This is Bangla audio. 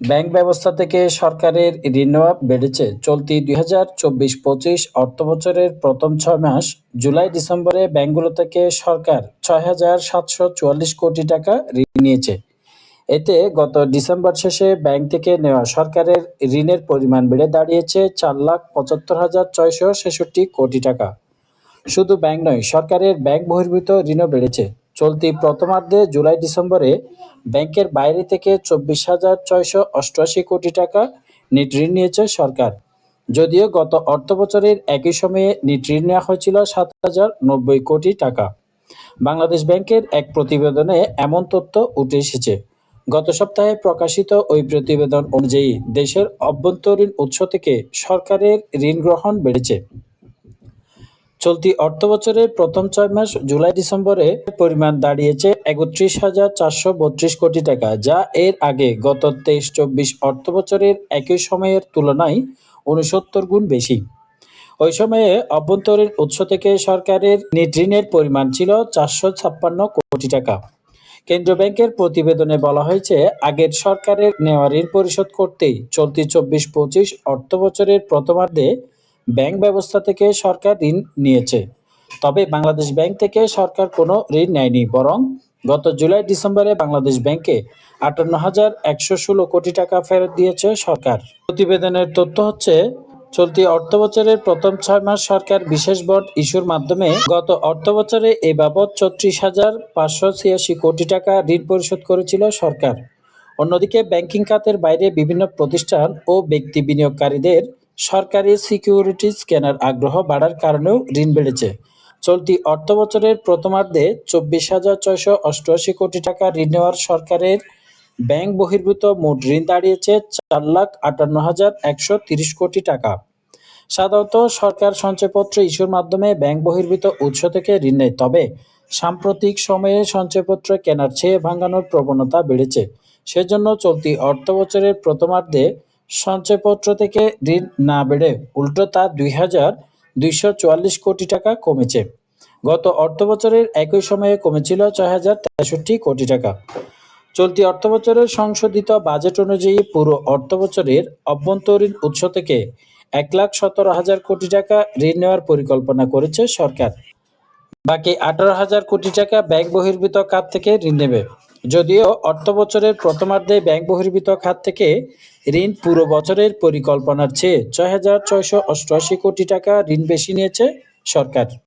ব্যাংক ব্যবস্থা থেকে সরকারের ঋণ নেওয়া বেড়েছে। চলতি দুই হাজার চব্বিশ পঁচিশ অর্থবছরের প্রথম ছয় মাস জুলাই ডিসেম্বরে ব্যাংকগুলো থেকে সরকার ছয় হাজার সাতশো চুয়াল্লিশ কোটি টাকা ঋণ নিয়েছে। এতে গত ডিসেম্বর শেষে ব্যাংক থেকে নেওয়া সরকারের ঋণের পরিমাণ বেড়ে দাঁড়িয়েছে চার লাখ পঁচাত্তর হাজার ছয়শো ছেষট্টি কোটি টাকা। শুধু ব্যাংক নয়, সরকারের ব্যাংক বহির্ভূত ঋণও বেড়েছে। চলতি প্রথমার্ধে জুলাই ডিসেম্বরে ব্যাংকের বাইরে থেকে চব্বিশ হাজার ছয়শো অষ্টআশি কোটি টাকা নিট ঋণ নিয়েছে সরকার। যদিও গত অর্থবছরের একই সময়ে নিট ঋণ নেওয়া হয়েছিল সাত হাজার নব্বই কোটি টাকা। বাংলাদেশ ব্যাংকের এক প্রতিবেদনে এমন তথ্য উঠে এসেছে। গত সপ্তাহে প্রকাশিত ওই প্রতিবেদন অনুযায়ী দেশের অভ্যন্তরীণ উৎস থেকে সরকারের ঋণ গ্রহণ বেড়েছে। চলতি অর্থবছরের প্রথম ছয় মাস জুলাই ডিসেম্বরে পরিমাণ দাঁড়িয়েছে একত্রিশ হাজার চারশো বত্রিশ কোটি টাকা, যা এর আগে গত তেইশ চব্বিশ অর্থবছরের একই সময়ের তুলনায় উনসত্তর গুণ বেশি। ওই সময়ে অভ্যন্তরীণ উৎস থেকে সরকারের নিট ঋণের পরিমাণ ছিল চারশো ছাপ্পান্ন কোটি টাকা। কেন্দ্রীয় ব্যাংকের প্রতিবেদনে বলা হয়েছে, আগের সরকারের নেওয়া ঋণ পরিশোধ করতেই চলতি চব্বিশ পঁচিশ অর্থবছরের প্রথমার্ধে ব্যাংক ব্যবস্থা থেকে সরকার ঋণ নিয়েছে। তবে বাংলাদেশ ব্যাংক থেকে সরকার কোনো ঋণ নেয়নি, বরং গত জুলাই ডিসেম্বরে বাংলাদেশ ব্যাংকে আটান্ন হাজার একশো ষোলো কোটি টাকা ফেরত দিয়েছে সরকার। প্রতিবেদনের তথ্য হচ্ছে, চলতি অর্থবছরের প্রথম ছয় মাস সরকার বিশেষ বন্ড ইস্যুর মাধ্যমে গত অর্থবছরে এ বাবদ চৌত্রিশ হাজার পাঁচশো ছিয়াশি কোটি টাকা ঋণ পরিশোধ করেছিল সরকার। অন্যদিকে ব্যাংকিং খাতের বাইরে বিভিন্ন প্রতিষ্ঠান ও ব্যক্তি বিনিয়োগকারীদের সরকারি সিকিউরিটিজ কেনার আগ্রহ বাড়ার কারণেও ঋণ বেড়েছে। চলতি অর্থবছরের প্রথমার্ধে চব্বিশ হাজার ছয়শো অষ্টআশি কোটি টাকা ঋণ নেওয়ার সরকারের ব্যাংক বহির্ভূত মোট ঋণ দাঁড়িয়েছে চার লাখ আটান্ন হাজার একশো তিরিশ কোটি টাকা। সাধারণত সরকার সঞ্চয়পত্র ইস্যুর মাধ্যমে ব্যাংক বহির্ভূত উৎস থেকে ঋণ নেয়, তবে সাম্প্রতিক সময়ে সঞ্চয়পত্র কেনার চেয়ে ভাঙানোর প্রবণতা বেড়েছে। সেজন্য চলতি অর্থবছরের প্রথমার্ধে সঞ্চয়পত্র থেকে ঋণ না বেড়ে উল্টো তা দুই হাজার দুইশো চুয়াল্লিশ কোটি টাকা কমেছে। গত অর্থবছরের একই সময়ে কমেছিল ছয় হাজার তেষট্টি কোটি টাকা। চলতি অর্থবছরের সংশোধিত বাজেট অনুযায়ী পুরো অর্থবছরের অভ্যন্তরীণ উৎস থেকে এক লাখ সতেরো হাজার কোটি টাকা ঋণ নেওয়ার পরিকল্পনা করেছে সরকার। বাকি আঠারো হাজার কোটি টাকা ব্যাংক বহির্ভূত খাত থেকে ঋণ নেবে। যদিও অর্থ বছরের প্রথমার্ধে ব্যাংক বহির্ভূত খাত থেকে ঋণ পুরো বছরের পরিকল্পনার চেয়ে ছয় হাজার ছয়শো অষ্টআশি কোটি টাকা ঋণ বেশি নিয়েছে সরকার।